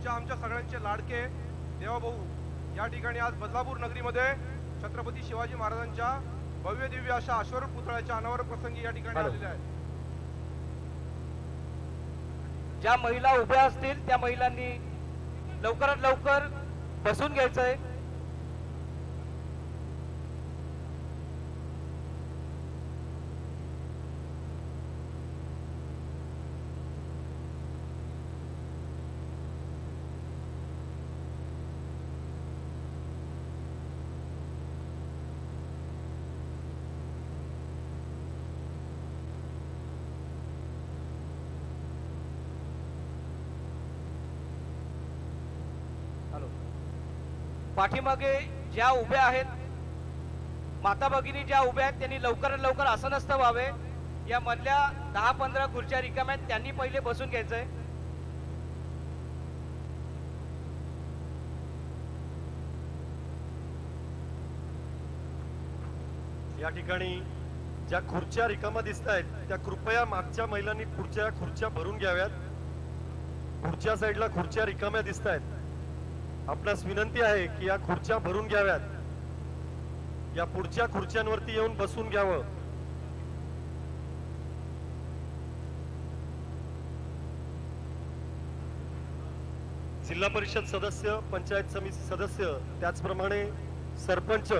आजच्या आमच्या सगळ्यांचे लाडके देवाभाऊ. या ठिकाणी आज बदलापूर नगरीमध्ये छत्रपती शिवाजी महाराजांच्या भव्य दिव्य अशा अश्वरूढ पुतळ्याच्या अनावर प्रसंगी या ठिकाणी. आलेले आहेत. ज्या महिला उभ्या असतील त्या महिलांनी लवकरात लवकर बसून घ्यायचंय. पाठीमागे ज्या उभ्या आहेत माता भगिनी ज्या उभ्या आहेत त्यांनी लवकरात लवकर आसनस्थ व्हावे या मधल्या दहा पंधरा खुर्च्या रिकाम्या आहेत त्यांनी पहिले बसून घ्यायचंय. या ठिकाणी ज्या खुर्च्या रिकामा दिसत आहेत त्या कृपया मागच्या महिलांनी पुढच्या खुर्च्या भरून घ्याव्यात. पुढच्या साईडला खुर्च्या रिकाम्या दिसत आहेत आपणास विनंती आहे की या खुर्च्या भरून घ्याव्यात. या पुढच्या खुर्च्यांवरती येऊन बसून घ्यावं. जिल्हा परिषद सदस्य पंचायत समिती सदस्य त्याचप्रमाणे सरपंच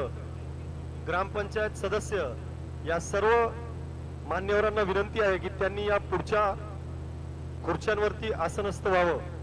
ग्रामपंचायत सदस्य या सर्व मान्यवरांना विनंती आहे की त्यांनी या पुढच्या खुर्च्यांवरती आसनस्थ व्हावं.